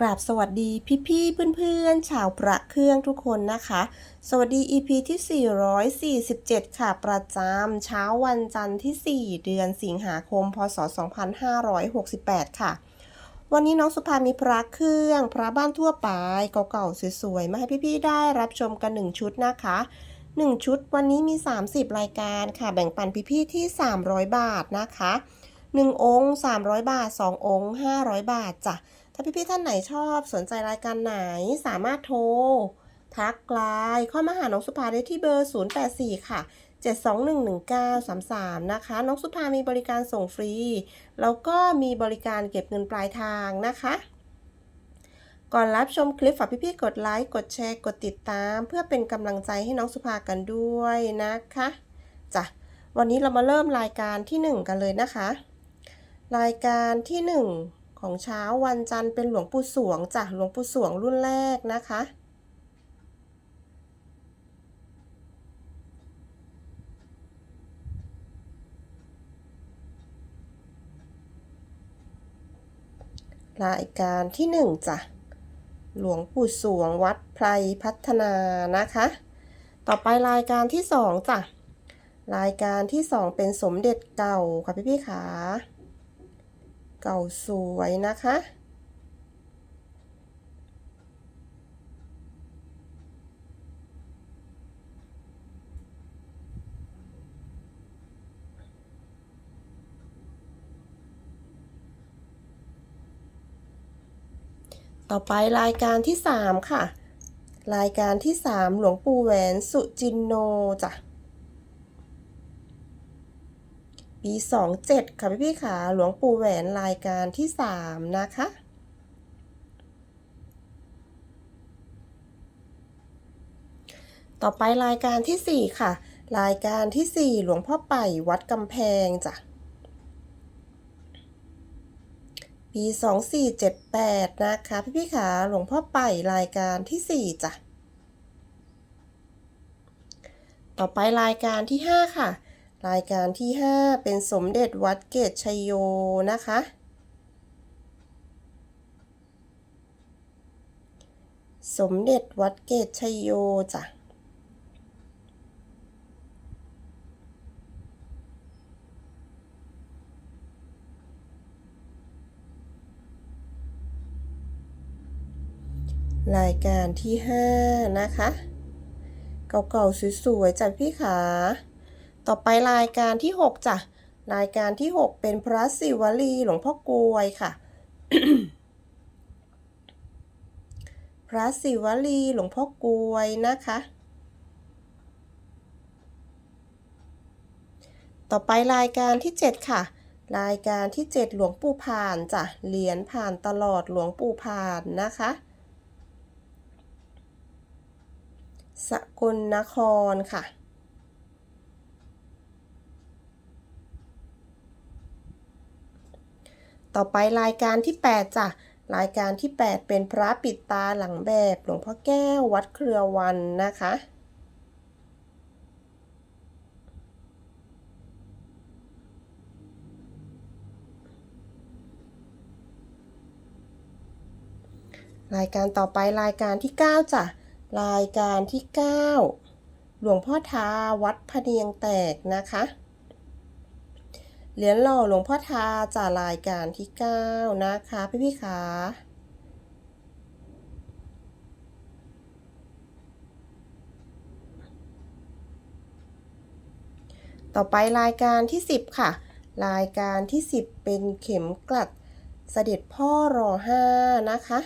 กราบสวัสดีพี่ๆเพื่อนๆชาวพระเครื่องทุกคนนะคะ สวัสดี EP ที่ 447 ค่ะ ประจำเช้าวันจันทร์ที่ 4 เดือนสิงหาคม พศ 2568 ค่ะ วันนี้น้องสุภามีพระเครื่อง พระบ้านทั่วไปเก่าๆสวยๆ มาให้พี่ๆได้รับชมกัน 1 ชุดนะคะ 1 ชุดวันนี้มี 30 รายการค่ะ แบ่งปันพี่ๆที่ 300 บาทนะคะ 1 องค์ 300 บาท 2 องค์ 500 บาทจ้ะ ถ้าพี่ๆท่านไหนชอบสนใจรายการไหนสามารถโทร ทักไลน์เข้ามาหาน้องสุภาได้ที่เบอร์ 084 ค่ะ 7211933 นะคะ น้องสุภามีบริการส่งฟรี แล้วก็มีบริการเก็บเงินปลายทางนะคะก่อนรับชมคลิปฝากพี่ๆกดไลค์กดแชร์กดติดตาม เพื่อเป็นกำลังใจให้น้องสุภากันด้วยนะคะจ้ะวันนี้เรามาเริ่มรายการที่ 1 กันเลยนะคะ รายการที่ 1 ของเช้าวันจันทร์เป็นหลวงปู่สวงจ้ะหลวงปู่สวงรุ่นแรกนะคะ รายการที่หนึ่งจ้ะหลวงปู่สวงวัดไพรพัฒนานะคะ ต่อไปรายการที่สองจ้ะรายการที่สองเป็นสมเด็จเก่าค่ะพี่พี่ขา เก่าสวยนะคะ ต่อไปรายการที่สามค่ะ รายการที่สามหลวงปู่แหวนสุจินโนจ้ะ ปีสองเจ็ดค่ะพี่พี่ขาหลวงปู่แหวนรายการที่สามนะคะ ต่อไปรายการที่สี่ค่ะ รายการที่สี่หลวงพ่อไป่วัดกำแพงจ้ะปี 2478 นะคะพี่พี่ขาหลวงพ่อไป่รายการที่ 4 จ้ะ ต่อไปรายการที่ 5 ค่ะ รายการที่ 5 เป็นสมเด็จวัดเกตชัยโยนะคะ สมเด็จวัดเกตชัยโยจ้ะรายการที่ 5 นะคะ เก่าๆสวยๆจ้ะพี่ขา ต่อไปรายการที่ 6จ้ะรายการที่ 6 เป็นพระศิวลีหลวงพ่อกลวยค่ะ พระศิวลีหลวงพ่อกลวยนะคะ ต่อไปรายการที่ 7 ค่ะ รายการที่ 7 หลวงปู่ผ่านจ้ะเหรียญผ่านตลอดหลวงปู่ผ่านนะคะ สกลนครค่ะ ต่อไปรายการที่ 8 จ้ะ รายการที่ 8 เป็นพระปิดตาหลังแบบหลวงพ่อแก้ววัดเครือวันนะคะรายการต่อไปรายการที่ 9จ้ะ รายการที่ 9 หลวงพ่อทาวัดพะเนียงแตกนะคะ เหรียญหล่อหลวงพ่อทาจากรายการที่ 9 นะคะ พี่พี่ขาต่อไปรายการที่ 10 ค่ะ รายการที่ 10 เป็นเข็มกลัดเสด็จพ่อรอห้านะคะ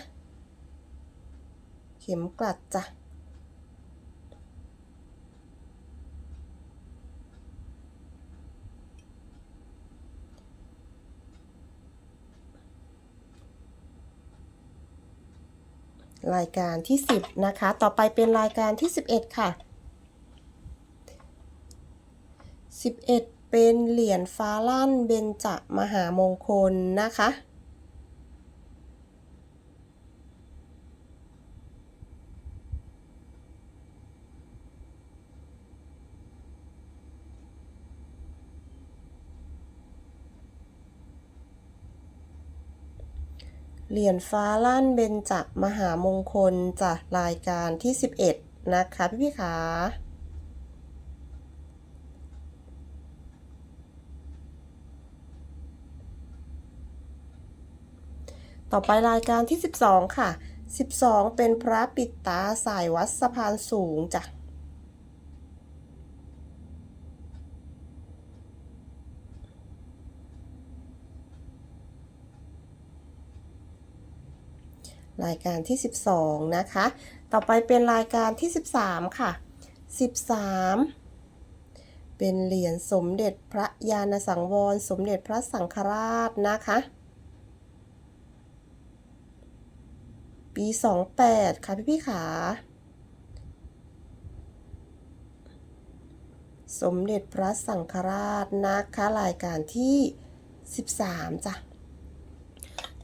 เข็มกลัดจ้ะ รายการที่ 10 นะคะ ต่อไปเป็นรายการที่ 11 ค่ะ 11 เป็นเหรียญฟ้าลั่นเบญจมหามงคลนะคะ เหรียญฟ้าลั่นเบญจมหามงคลจากรายการที่ 11 นะคะพี่พี่ขาต่อไปรายการที่ 12 ค่ะ 12 เป็นพระปิดตาสายวัดสะพานสูงจ้ะ รายการที่ 12 นะคะ ต่อไปเป็นรายการที่ 13 ค่ะ 13 เป็นเหรียญสมเด็จพระยาณสังวร สมเด็จพระสังฆราชนะคะ ปี 28 ค่ะพี่พี่ขาสมเด็จพระสังฆราชนะคะรายการที่ 13จ้ะ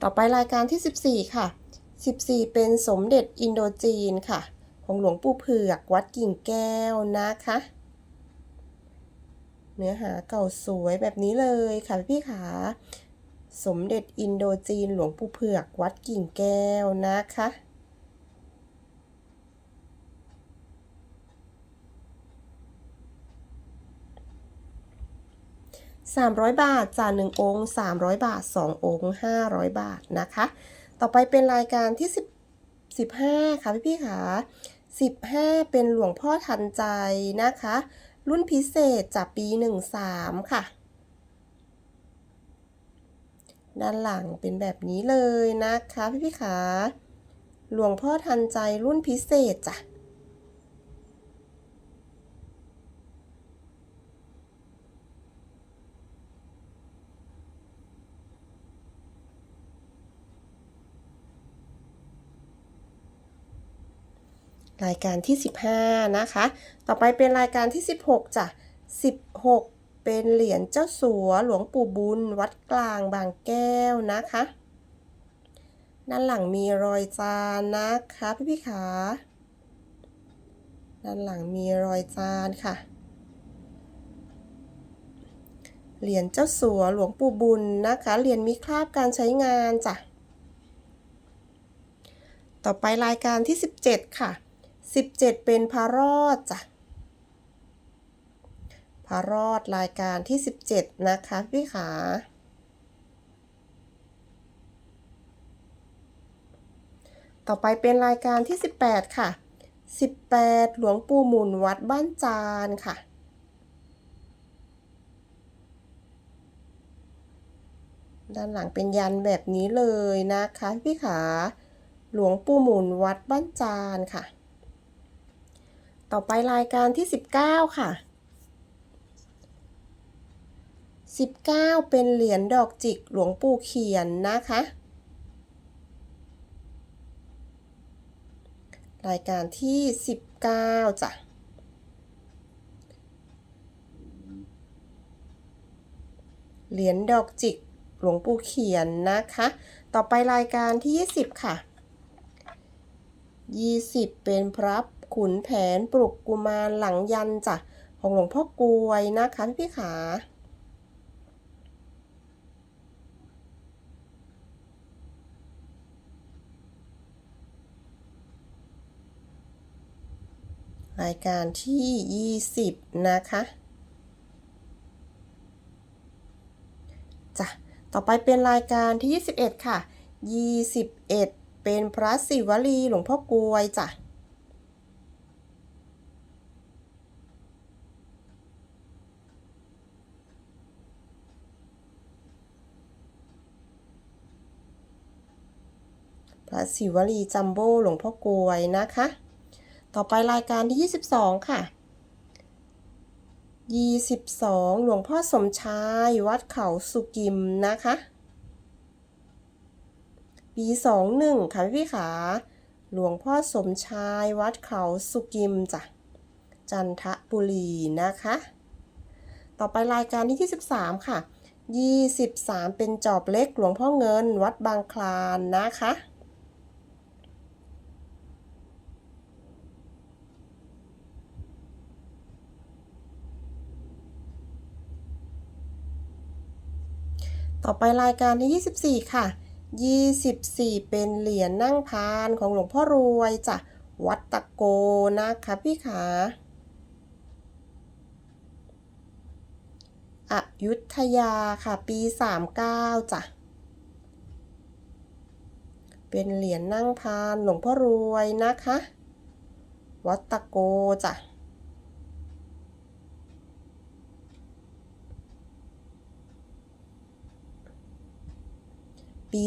ต่อไปรายการที่ 14 ค่ะ 14 เป็นสมเด็จอินโดจีนค่ะ ของหลวงปู่เผือกวัดกิ่งแก้วนะคะ เนื้อหาเก่าสวยแบบนี้เลยค่ะพี่ขาสมเด็จอินโดจีนหลวงปู่เผือกวัดกิ่งแก้วนะคะ300 บาทจ่า1องค์300 บาท 2 องค์ 500 บาทนะคะ ต่อไปเป็นรายการที่10 15ค่ะพี่พี่ค่ะ15 เป็นหลวงพ่อทันใจนะคะ รุ่นพิเศษจากปี 13 ค่ะ ด้านหลังเป็นแบบนี้เลยนะคะพี่พี่ๆค่ะหลวงพ่อทันใจรุ่นพิเศษจ้ะ รายการที่ 15 นะคะ ต่อไปเป็นรายการที่ 16จ้ะ16 เป็นเหรียญเจ้าสัวหลวงปู่บุญ วัดกลางบางแก้วนะคะ ด้านหลังมีรอยจานนะคะพี่พี่ขาด้านหลังมีรอยจานค่ะ เหรียญเจ้าสัวหลวงปู่บุญนะคะ เหรียญมีคราบการใช้งานจ้ะ ต่อไปรายการที่ 17 ค่ะ 17 เป็นพระรอดจ้ะพระรอดรายการที่ 17 นะคะพี่ขาต่อไปเป็นรายการที่ 18 ค่ะ 18 หลวงปู่หมุนวัดบ้านจานค่ะ ด้านหลังเป็นยันแบบนี้เลยนะคะพี่ขา หลวงปู่หมุนวัดบ้านจานค่ะ ต่อไปรายการที่ 19 ค่ะ 19 เป็นเหรียญดอกจิกหลวงปู่เขียนนะคะ รายการที่ 19จ้ะเหรียญดอกจิกหลวงปู่เขียนนะคะ ต่อไปรายการที่ 20 ค่ะ 20 เป็นพระ ขุนแผนปลุกกุมารหลังยันจ้ะของหลวงพ่อกวยนะคะพี่พี่ขารายการที่ 20 นะคะจ้ะต่อไปเป็นรายการที่ 21 ค่ะ 21 เป็นพระศิวลีหลวงพ่อกลวยจ้ะ พระศิวลีจัมโบ้หลวงพ่อกลวยนะคะ ต่อไปรายการที่ 22 ค่ะ 22 หลวงพ่อสมชายวัดเขาสุกิมนะคะ ปี 21 ค่ะพี่ขา หลวงพ่อสมชายวัดเขาสุกิมจ้ะ จันทบุรีนะคะ ต่อไปรายการที่ 23 ค่ะ 23 เป็นจอบเล็กหลวงพ่อเงินวัดบางคลานนะคะ ต่อไปรายการที่24 ค่ะ 24 เป็นเหรียญนั่งพานของหลวงพ่อรวยจ้ะวัดตะโกนะคะพี่ขาอยุธยาค่ะปี 39จ้ะ เป็นเหรียญนั่งพานหลวงพ่อรวยนะคะ วัดตะโกจ้ะ ปี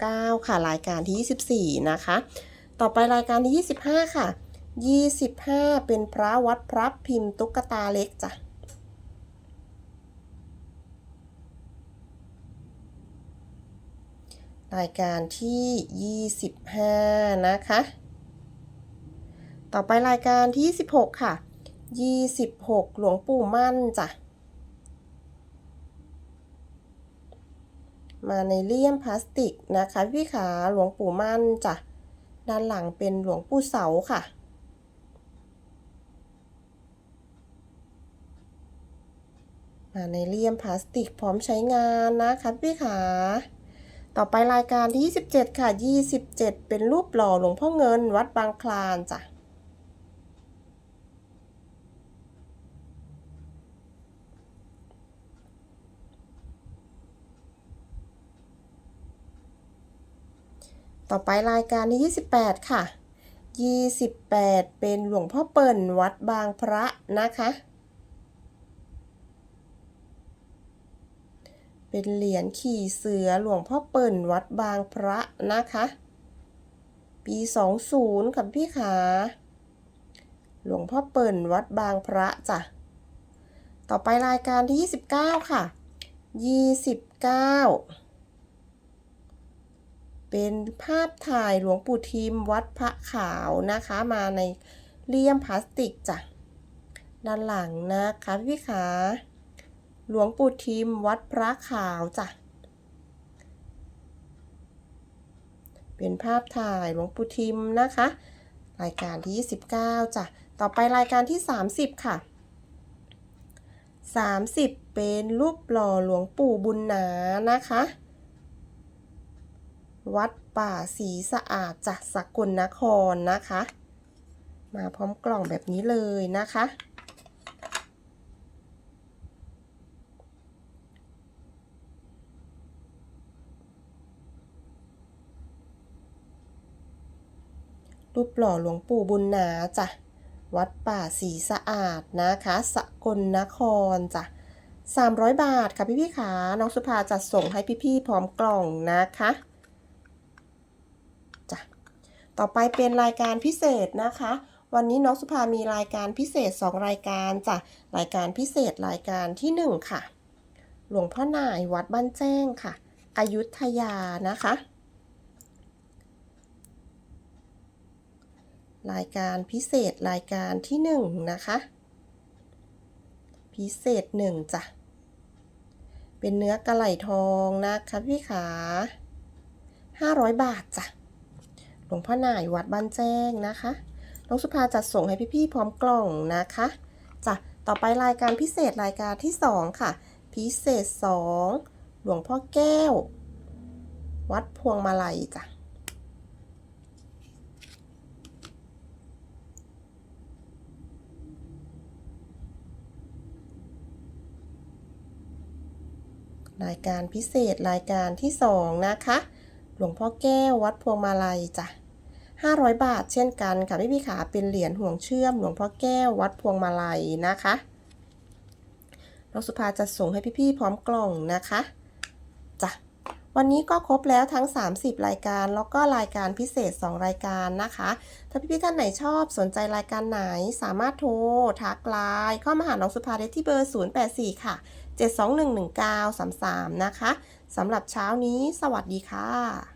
39 ค่ะ รายการที่ 24 นะคะ ต่อไปรายการที่ 25 ค่ะ 25 เป็นพระวัดพระพิมพ์ตุ๊กตาเล็กจ้ะรายการที่ 25 นะคะ ต่อไปรายการที่26ค่ะ 26 หลวงปู่มั่นจ้ะ มาในเลี่ยมพลาสติกนะคะ พี่ขาหลวงปู่มั่นจ้ะ ด้านหลังเป็นหลวงปู่เสาค่ะ มาในเลี่ยมพลาสติกพร้อมใช้งานนะคะพี่ขาต่อไปรายการที่ 27 ค่ะ 27 เป็นรูปหล่อหลวงพ่อเงินวัดบางคลานจ้ะ ต่อไปรายการที่ 28 ค่ะ 28 เป็นหลวงพ่อเปิ่นวัดบางพระนะคะ เป็นเหรียญขี่เสือหลวงพ่อเปิ่นวัดบางพระนะคะ ปี 20ค่ะพี่ขาหลวงพ่อเปิ่นวัดบางพระจ้ะ ต่อไปรายการที่ 29 ค่ะ 29 เป็นภาพถ่ายหลวงปู่ทิมวัดพระขาวนะคะ มาในเลี่ยมพลาสติกจ้ะด้านหลังนะคะพี่ขาหลวงปู่ทิมวัดพระขาวจ้ะเป็นภาพถ่ายหลวงปู่ทิมนะคะ รายการที่ 29จ้ะต่อไปรายการที่ 30 ค่ะ 30 เป็นรูปหล่อหลวงปู่บุญนานะคะ วัดป่าศรีสะอาดจากสกลนครนะคะ มาพร้อมกล่องแบบนี้เลยนะคะ รูปหล่อหลวงปู่บุญนาจ้ะวัดป่าศรีสะอาดนะคะสกลนครจ้ะ300 บาทค่ะพี่ๆขาน้องสุภาจัดส่งให้พี่ๆพร้อมกล่องนะคะ ต่อไปเป็นรายการพิเศษนะคะ วันนี้น้องสุภามีรายการพิเศษ 2 รายการจ้ะรายการพิเศษรายการที่ 1 ค่ะ หลวงพ่อหน่ายวัดบ้านแจ้งค่ะ อยุธยานะคะ รายการพิเศษรายการที่ 1 นะคะ พิเศษ 1จ้ะเป็นเนื้อกระไหลทองนะคะพี่ขา500 บาทจ้ะ ลวงพ่อหน่ายวัดบ้านแจ้งนะคะ น้องสุภาจัดส่งให้พี่ๆพร้อมกล่องนะคะจ้ะต่อไปรายการพิเศษรายการที่ 2 ค่ะ พิเศษ 2 หลวงพ่อแก้ว วัดพวงมาลัยจ้ะรายการพิเศษรายการที่ 2 นะคะ หลวงพ่อแก้ววัดพวงมาลัยจ้ะ 500 บาทเช่นกันค่ะพี่พี่ขาเป็นเหรียญห่วงเชื่อมหลวงพ่อแก้ววัดพวงมาลัยนะคะน้องสุภาจะส่งให้พี่ๆพร้อมกล่องนะคะจ้ะวันนี้ก็ครบแล้วทั้ง 30 รายการ แล้วก็รายการพิเศษ 2 รายการนะคะ ถ้าพี่ๆท่านไหนชอบสนใจรายการไหนสามารถโทรทักไลน์เข้ามาหาน้องสุภาได้ที่เบอร์ 084 ค่ะ 7211933 นะคะสำหรับเช้านี้ สวัสดีค่ะ